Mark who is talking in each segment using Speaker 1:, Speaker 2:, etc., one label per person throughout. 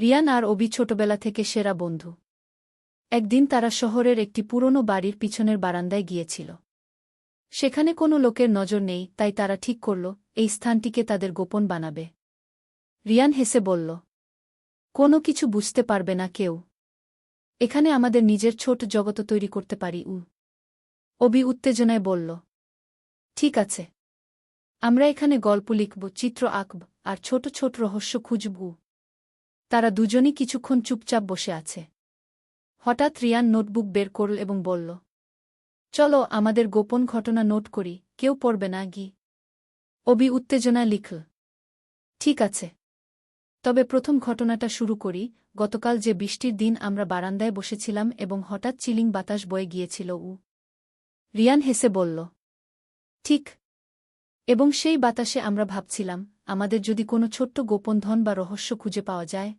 Speaker 1: রিয়ান আর অবি ছোটবেলা থেকে সেরা বন্ধু। একদিন তারা শহরের একটি পুরনো বাড়ির পিছনের বারান্দায় গিয়েছিল। সেখানে কোনো লোকের নজর নেই, তাই তারা ঠিক করল, এই স্থানটিকে তাদের গোপন বানাবে। রিয়ান হেসে বলল, কোনো কিছু বুঝতে পারবে না কেউ। এখানে আমাদের নিজের ছোট জগত তৈরি করতে পারি, উ। অবি উত্তেজনায় বলল, ঠিক আছে। আমরা এখানে গল্প লিখব, চিত্র আঁকব, আর ছোট ছোট রহস্য খুঁজব তারা দুজনই কিছুক্ষণ চুপচাপ বসে আছে। হঠাৎ রিয়ান নোটবুক বের করল এবং বলল, চলো আমাদের গোপন ঘটনা নোট করি, কেউ পড়বে না, গি। অবি উত্তেজনা লিখল, ঠিক আছে। তবে প্রথম ঘটনাটা শুরু করি, গতকাল যে বৃষ্টির দিন আমরা বারান্দায় বসেছিলাম এবং হঠাৎ চিলিং বাতাস বয়ে গিয়েছিল, উ। রিয়ান হেসে বলল, ঠিক। এবং সেই বাতাসে আমরা ভাবছিলাম, আমাদের যদি কোনো ছোট্ট গোপন ধন বা রহস্য খুঁজে পাওয়া যায়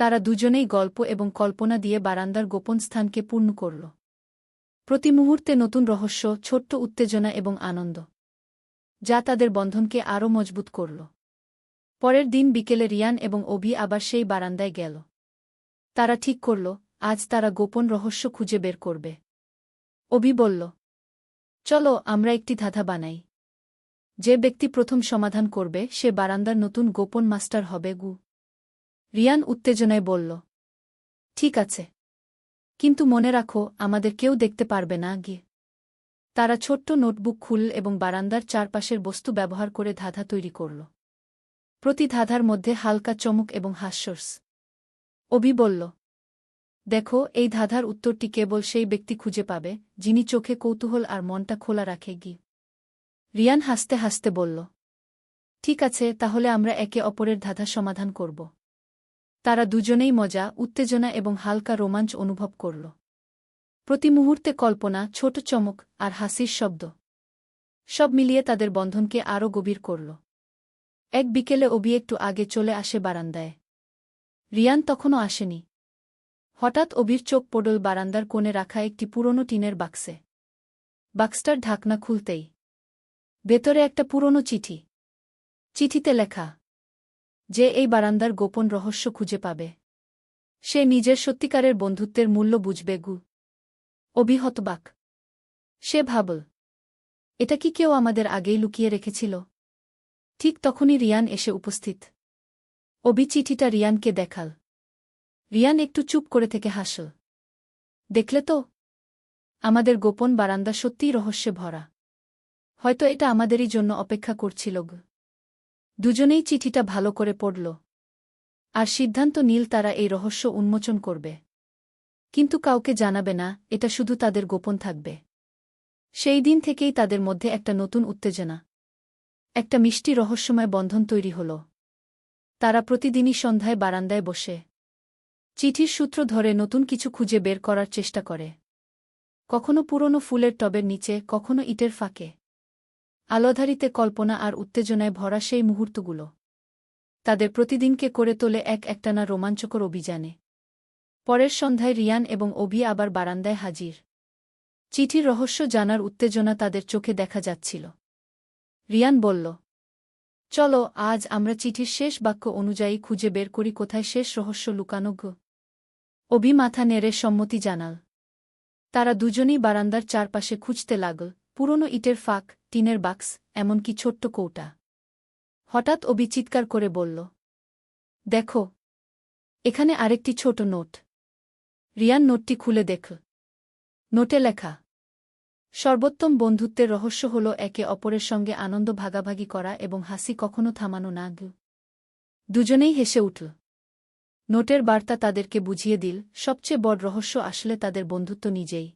Speaker 1: তারা দুজনেই গল্প এবং কল্পনা দিয়ে বারান্দার গোপন স্থানকে পূর্ণ করল। প্রতি মুহূর্তে নতুন রহস্য, ছোট্ট উত্তেজনা এবং আনন্দ, যা তাদের বন্ধনকে আরও মজবুত করল। পরের দিন বিকেলে রিয়ান এবং অভি আবার সেই বারান্দায় গেল। তারা ঠিক করল, আজ তারা গোপন রহস্য খুঁজে বের করবে। অভি বলল, চলো, আমরা একটি ধাঁধা বানাই। যে ব্যক্তি প্রথম সমাধান করবে, সে বারান্দার নতুন গোপন মাস্টার হবে গু। রিয়ান উত্তেজনায় বলল, ঠিক আছে। কিন্তু মনে রাখো, আমাদের কেউ দেখতে পারবে না গিয়ে তারা ছোট্ট নোটবুক খুলল এবং বারান্দার চারপাশের বস্তু ব্যবহার করে ধাঁধা তৈরি করল। প্রতি ধাঁধার মধ্যে হালকা চমক এবং হাস্যর্স। অবি বলল, দেখো, এই ধাঁধার উত্তরটি কেবল সেই ব্যক্তি খুঁজে পাবে, যিনি চোখে কৌতূহল আর মনটা খোলা রাখে গি রিয়ান হাসতে হাসতে বলল, ঠিক আছে, তাহলে আমরা একে অপরের ধাঁধা সমাধান করব। তারা দুজনেই মজা, উত্তেজনা এবং হালকা রোমাঞ্চ অনুভব করল। প্রতি মুহূর্তে কল্পনা, ছোট চমক আর হাসির শব্দ, সব মিলিয়ে তাদের বন্ধনকে আরও গভীর করল। এক বিকেলে অবি একটু আগে চলে আসে বারান্দায়। রিয়ান তখনও আসেনি। হঠাৎ অবির চোখ পড়ল বারান্দার কোণে রাখা একটি পুরনো টিনের বাক্সে। বাক্সটার ঢাকনা খুলতেই, ভেতরে একটা পুরনো চিঠি। চিঠিতে লেখা যে এই বারান্দার গোপন রহস্য খুঁজে পাবে। সে নিজের সত্যিকারের বন্ধুত্বের মূল্য বুঝবে, গু। অভিহতবাক সে ভাবল, এটা কি কেউ আমাদের আগেই লুকিয়ে রেখেছিল? ঠিক তখনই রিয়ান এসে উপস্থিত। অবি চিঠিটা রিয়ানকে দেখাল। রিয়ান একটু চুপ করে থেকে হাসল। দেখলে তো? আমাদের গোপন বারান্দা সত্যিই রহস্যে ভরা। হয়তো এটা আমাদেরই জন্য অপেক্ষা করছিল, গ। দুজনেই চিঠিটা ভালো করে পড়ল। আর সিদ্ধান্ত নীল তারা এই রহস্য উন্মোচন করবে। কিন্তু কাউকে জানাবে না, এটা শুধু তাদের গোপন থাকবে। সেই দিন থেকেই তাদের মধ্যে একটা নতুন উত্তেজনা। একটা মিষ্টি রহস্যময় বন্ধন তৈরি হল। তারা প্রতিদিনই সন্ধ্যায় বারান্দায় বসে। চিঠির সূত্র ধরে নতুন কিছু খুঁজে বের করার চেষ্টা করে। কখনো পুরনো ফুলের টবের নিচে, কখনো ইটের ফাঁকে। আলোধারিতে কল্পনা আর উত্তেজনায় ভরা সেই মুহূর্তগুলো। তাদের প্রতিদিনকে করে তোলে এক একটানা রোমাঞ্চকর অভিযানে। পরের সন্ধ্যায় রিয়ান এবং অভি আবার বারান্দায় হাজির। চিঠির রহস্য জানার উত্তেজনা তাদের চোখে দেখা যাচ্ছিল। রিয়ান বলল, চলো, আজ আমরা চিঠির শেষ বাক্য অনুযায়ী খুঁজে বের করি কোথায় শেষ রহস্য লুকানো অভি মাথা নেড়ে সম্মতি জানাল। তারা দুজনেই বারান্দার চারপাশে খুঁজতে লাগল। পুরনো ইটের ফাঁক, টিনের বাক্স, এমনকি ছোট্ট কৌটা। হঠাৎ অবি চিৎকার করে বলল, দেখো, এখানে আরেকটি ছোট নোট। রিয়ান নোটটি খুলে দেখ। নোটে লেখা, সর্বোত্তম বন্ধুত্বের রহস্য হল একে অপরের সঙ্গে আনন্দ ভাগাভাগি করা এবং হাসি কখনো থামানো না গু। দুজনেই হেসে উঠল। নোটের বার্তা তাদেরকে বুঝিয়ে দিল, সবচেয়ে বড় রহস্য আসলে তাদের বন্ধুত্ব নিজেই।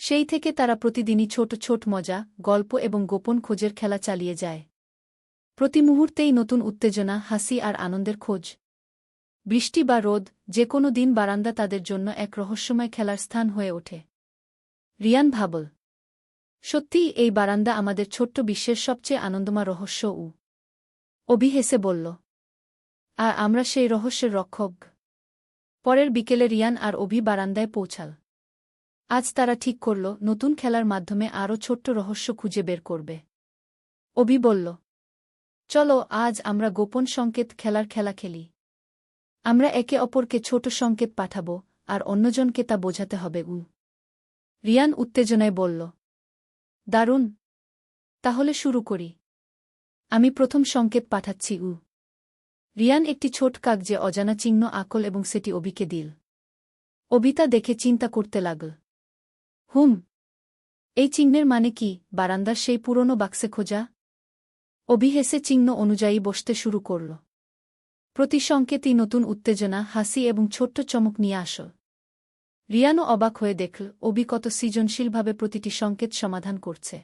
Speaker 1: সেই থেকে তারা প্রতিদিনই ছোট ছোট মজা, গল্প এবং গোপন খোঁজের খেলা চালিয়ে যায়। প্রতি মুহূর্তেই নতুন উত্তেজনা, হাসি আর আনন্দের খোঁজ। বৃষ্টি বা রোদ যে কোনো দিন বারান্দা তাদের জন্য এক রহস্যময় খেলার স্থান হয়ে ওঠে। রিয়ান ভাবল, সত্যিই এই বারান্দা আমাদের ছোট্ট বিশ্বের সবচেয়ে আনন্দমা রহস্য উ। অভি হেসে বলল, আর আমরা সেই রহস্যের রক্ষক। পরের বিকেলে রিয়ান আর অভি বারান্দায় পৌঁছাল। আজ তারা ঠিক করল, নতুন খেলার মাধ্যমে আরও ছোট্ট রহস্য খুঁজে বের করবে। অবি বলল, চলো, আজ আমরা গোপন সংকেত খেলার খেলা খেলি। আমরা একে অপরকে ছোট সংকেত পাঠাব, আর অন্যজনকে তা বোঝাতে হবে, উ। রিয়ান উত্তেজনায় বলল, দারুণ! তাহলে শুরু করি। আমি প্রথম সংকেত পাঠাচ্ছি, উ। রিয়ান একটি ছোট কাগজে অজানা চিহ্ন, আকল এবং সেটি অবিকে দিল। অবিতা দেখে চিন্তা করতে লাগল। হুম। এই চিহ্নের মানে কি? বারান্দার সেই পুরনো বাক্সে খোঁজা। অভি হেসে চিহ্ন অনুযায়ী বসতে শুরু করল। প্রতি সংকেতই নতুন উত্তেজনা, হাসি এবং ছোট্ট চমক নিয়ে আস রিয়ানো অবাক হয়ে দেখল, অবি কত সৃজনশীলভাবে প্রতিটি সংকেত সমাধান করছে।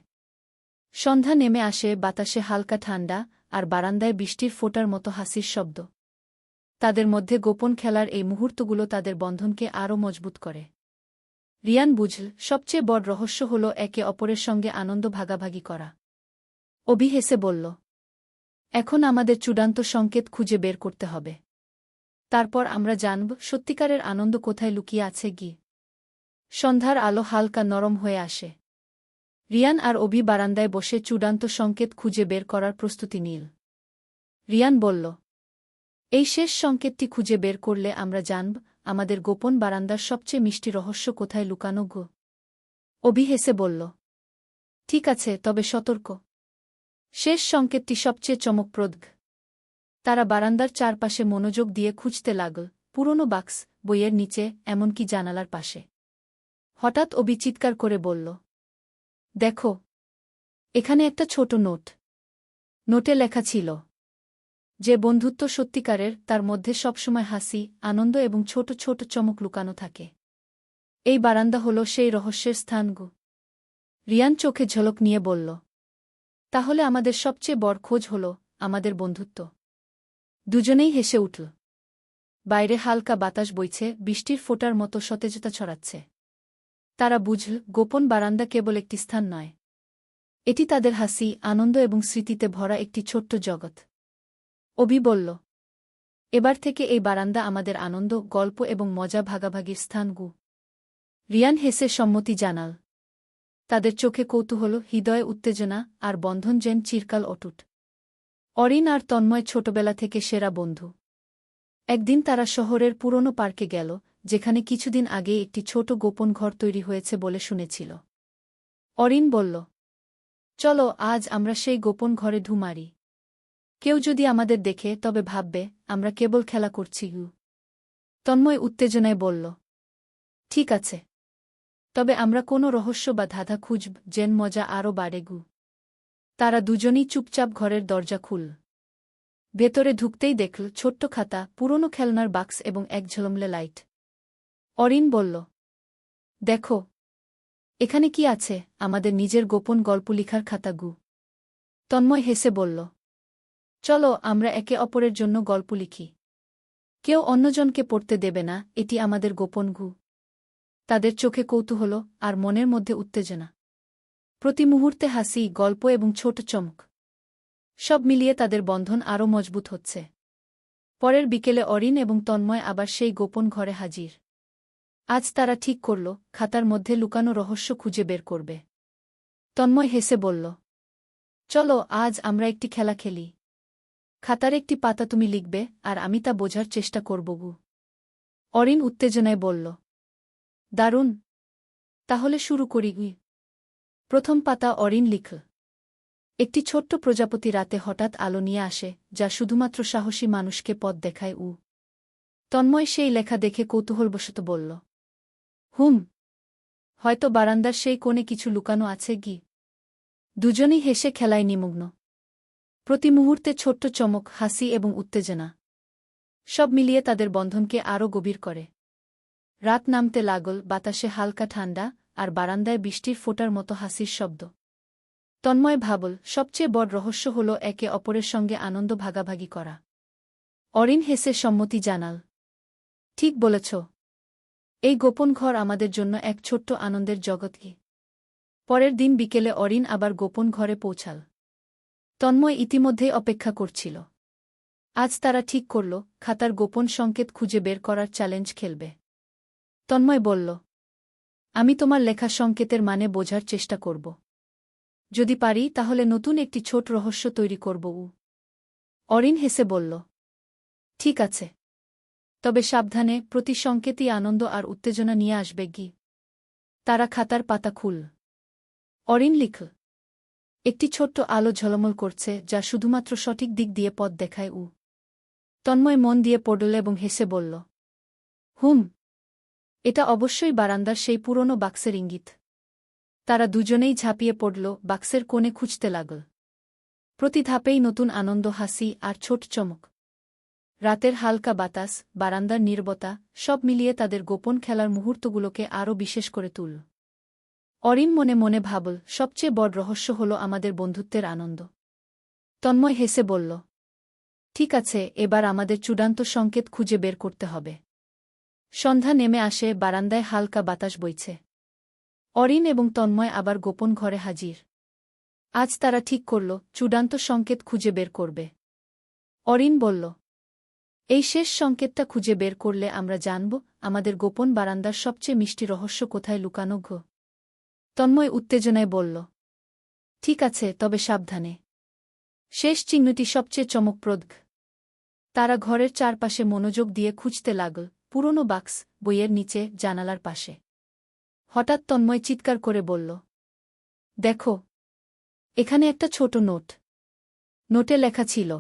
Speaker 1: সন্ধ্যা নেমে আসে, বাতাসে হালকা ঠান্ডা, আর বারান্দায় বৃষ্টির ফোটার মতো হাসির শব্দ। তাদের মধ্যে গোপন খেলার এই মুহূর্তগুলো তাদের বন্ধনকে আরও মজবুত করে। রিয়ান বুঝল, সবচেয়ে বড় রহস্য হল একে অপরের সঙ্গে আনন্দ ভাগাভাগি করা। অভি হেসে বলল, এখন আমাদের চূড়ান্ত সংকেত খুঁজে বের করতে হবে। তারপর আমরা জানব সত্যিকারের আনন্দ কোথায় লুকিয়ে আছে গি। সন্ধ্যার আলো হালকা নরম হয়ে আসে। রিয়ান আর অভি বারান্দায় বসে চূড়ান্ত সংকেত খুঁজে বের করার প্রস্তুতি নিল। রিয়ান বলল, এই শেষ সংকেতটি খুঁজে বের করলে আমরা জানব আমাদের গোপন বারান্দার সবচেয়ে মিষ্টি রহস্য কোথায় লুকানো গো? অভি হেসে বলল, ঠিক আছে, তবে সতর্ক। শেষ সংকেতটি সবচেয়ে চমকপ্রদ তারা বারান্দার চারপাশে মনোযোগ দিয়ে খুঁজতে লাগল, পুরনো বাক্স, বইয়ের নিচে, এমনকি জানালার পাশে। হঠাৎ অবি চিৎকার করে বলল, দেখো, এখানে একটা ছোট নোট। নোটে লেখা ছিল যে বন্ধুত্ব সত্যিকারের, তার মধ্যে সবসময় হাসি, আনন্দ এবং ছোট ছোট চমক লুকানো থাকে। এই বারান্দা হল সেই রহস্যের স্থান গো। রিয়ান চোখে ঝলক নিয়ে বলল, তাহলে আমাদের সবচেয়ে বড় খোঁজ হল আমাদের বন্ধুত্ব। দুজনেই হেসে উঠল, বাইরে হালকা বাতাস বইছে, বৃষ্টির ফোটার মতো সতেজতা ছড়াচ্ছে। তারা বুঝল, গোপন বারান্দা কেবল একটি স্থান নয়। এটি তাদের হাসি, আনন্দ এবং স্মৃতিতে ভরা একটি ছোট্ট জগৎ। অভি বলল, এবার থেকে এই বারান্দা আমাদের আনন্দ, গল্প এবং মজা ভাগাভাগির স্থান গু রিয়ান হেসে সম্মতি জানাল। তাদের চোখে কৌতূহল, হৃদয়ে উত্তেজনা আর বন্ধন যেন চিরকাল অটুট। অরিন আর তন্ময় ছোটবেলা থেকে সেরা বন্ধু। একদিন তারা শহরের পুরনো পার্কে গেল, যেখানে কিছুদিন আগে একটি ছোট গোপন ঘর তৈরি হয়েছে বলে শুনেছিল। অরিন বলল, চলো, আজ আমরা সেই গোপন ঘরে ঢুমারি কেউ যদি আমাদের দেখে, তবে ভাববে, আমরা কেবল খেলা করছি গু তন্ময় উত্তেজনায় বলল, ঠিক আছে। তবে আমরা কোনো রহস্য বা ধাঁধা খুঁজব, যেন মজা আরও বাড়ে, গু। তারা দুজনই চুপচাপ ঘরের দরজা খুল ভেতরে ঢুকতেই দেখল, ছোট্ট খাতা, পুরনো খেলনার বাক্স এবং এক ঝলমলে লাইট। অরিন বলল, দেখো, এখানে কি আছে, আমাদের নিজের গোপন গল্প লিখার খাতা, গু। তন্ময় হেসে বলল চলো আমরা একে অপরের জন্য গল্প লিখি। কেউ অন্যজনকে পড়তে দেবে না, এটি আমাদের গোপন গু। তাদের চোখে কৌতূহল আর মনের মধ্যে উত্তেজনা। প্রতি মুহূর্তে হাসি, গল্প এবং ছোট চমক। সব মিলিয়ে তাদের বন্ধন আরও মজবুত হচ্ছে। পরের বিকেলে অরিন এবং তন্ময় আবার সেই গোপন ঘরে হাজির। আজ তারা ঠিক করল, খাতার মধ্যে লুকানো রহস্য খুঁজে বের করবে। তন্ময় হেসে বলল, চলো, আজ আমরা একটি খেলা খেলি। খাতার একটি পাতা তুমি লিখবে, আর আমি তা বোঝার চেষ্টা করব গু। অরিন উত্তেজনায় বলল, দারুণ। তাহলে শুরু করি গুই প্রথম পাতা অরিন লিখল একটি ছোট্ট প্রজাপতি রাতে হঠাৎ আলো নিয়ে আসে, যা শুধুমাত্র সাহসী মানুষকে পথ দেখায় উ। তন্ময় সেই লেখা দেখে কৌতূহলবশত বলল, হুম, হয়তো বারান্দার সেই কোণে কিছু লুকানো আছে গি। দুজনই হেসে খেলায় নিমগ্ন। প্রতি মুহূর্তে ছোট্ট চমক, হাসি এবং উত্তেজনা। সব মিলিয়ে তাদের বন্ধনকে আরও গভীর করে। রাত নামতে লাগল, বাতাসে হালকা ঠান্ডা আর বারান্দায় বৃষ্টির ফোটার মতো হাসির শব্দ। তন্ময় ভাবল, সবচেয়ে বড় রহস্য হল একে অপরের সঙ্গে আনন্দ ভাগাভাগি করা। অরিন হেসে সম্মতি জানাল, ঠিক বলেছ। এই গোপন ঘর আমাদের জন্য এক ছোট্ট আনন্দের জগৎকে পরের দিন বিকেলে অরিন আবার গোপন ঘরে পৌঁছাল। তন্ময় ইতিমধ্যেই অপেক্ষা করছিল। আজ তারা ঠিক করল, খাতার গোপন সংকেত খুঁজে বের করার চ্যালেঞ্জ খেলবে। তন্ময় বলল, আমি তোমার লেখা সংকেতের মানে বোঝার চেষ্টা করব। যদি পারি, তাহলে নতুন একটি ছোট রহস্য তৈরি করব উ। অরিন হেসে বলল, ঠিক আছে। তবে সাবধানে, প্রতি সংকেতই আনন্দ আর উত্তেজনা নিয়ে আসবে গি। তারা খাতার পাতা খুল অরিন লিখল একটি ছোট্ট আলো ঝলমল করছে যা শুধুমাত্র সঠিক দিক দিয়ে পথ দেখায় উ। তন্ময় মন দিয়ে পড়ল এবং হেসে বলল, হুম, এটা অবশ্যই বারান্দার সেই পুরনো বাক্সের ইঙ্গিত। তারা দুজনেই ঝাঁপিয়ে পড়ল, বাক্সের কোণে খুঁজতে লাগল। প্রতি ধাপেই নতুন আনন্দ, হাসি আর ছোট চমক। রাতের হালকা বাতাস, বারান্দার নির্বতা, সব মিলিয়ে তাদের গোপন খেলার মুহূর্তগুলোকে আরও বিশেষ করে তুলল অরিন মনে মনে ভাবল, সবচেয়ে বড় রহস্য হল আমাদের বন্ধুত্বের আনন্দ। তন্ময় হেসে বলল, ঠিক আছে, এবার আমাদের চূড়ান্ত সংকেত খুঁজে বের করতে হবে। সন্ধ্যা নেমে আসে, বারান্দায় হালকা বাতাস বইছে। অরিন এবং তন্ময় আবার গোপন ঘরে হাজির। আজ তারা ঠিক করল, চূড়ান্ত সংকেত খুঁজে বের করবে। অরিন বলল, এই শেষ সংকেতটা খুঁজে বের করলে আমরা জানব, আমাদের গোপন বারান্দার সবচেয়ে মিষ্টি রহস্য কোথায় লুকানো ঘ তন্ময় উত্তেজনায় বলল, ঠিক আছে, তবে সাবধানে। শেষ চিহ্নটি সবচেয়ে চমকপ্রদ। তারা ঘরের চারপাশে মনোযোগ দিয়ে খুঁজতে লাগল, পুরনো বাক্স বইয়ের নিচে জানালার পাশে। হঠাৎ তন্ময় চিৎকার করে বলল, দেখো, এখানে একটা ছোট নোট। নোটে লেখা ছিল,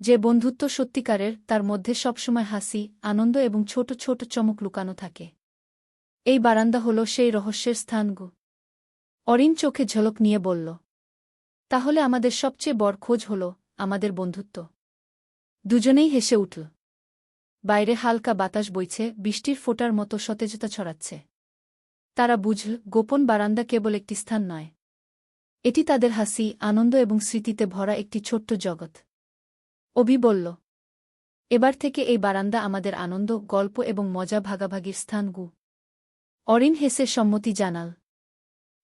Speaker 1: যে বন্ধুত্ব সত্যিকারের, তার মধ্যে সবসময় হাসি, আনন্দ এবং ছোট ছোট চমক লুকানো থাকে। এই বারান্দা হল সেই রহস্যের স্থানগু। অরিন চোখে ঝলক নিয়ে বলল, তাহলে আমাদের সবচেয়ে বড় খোঁজ হল আমাদের বন্ধুত্ব। দুজনেই হেসে উঠল, বাইরে হালকা বাতাস বইছে, বৃষ্টির ফোটার মতো সতেজতা ছড়াচ্ছে। তারা বুঝল, গোপন বারান্দা কেবল একটি স্থান নয়। এটি তাদের হাসি, আনন্দ এবং স্মৃতিতে ভরা একটি ছোট্ট জগৎ। অবি বলল, এবার থেকে এই বারান্দা আমাদের আনন্দ, গল্প এবং মজা ভাগাভাগির স্থান গু অরিন হেসে সম্মতি জানাল।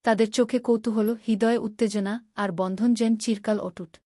Speaker 1: তাদের চোখে কৌতূহল হৃদয়ে উত্তেজনা আর বন্ধন যেন চিরকাল অটুট।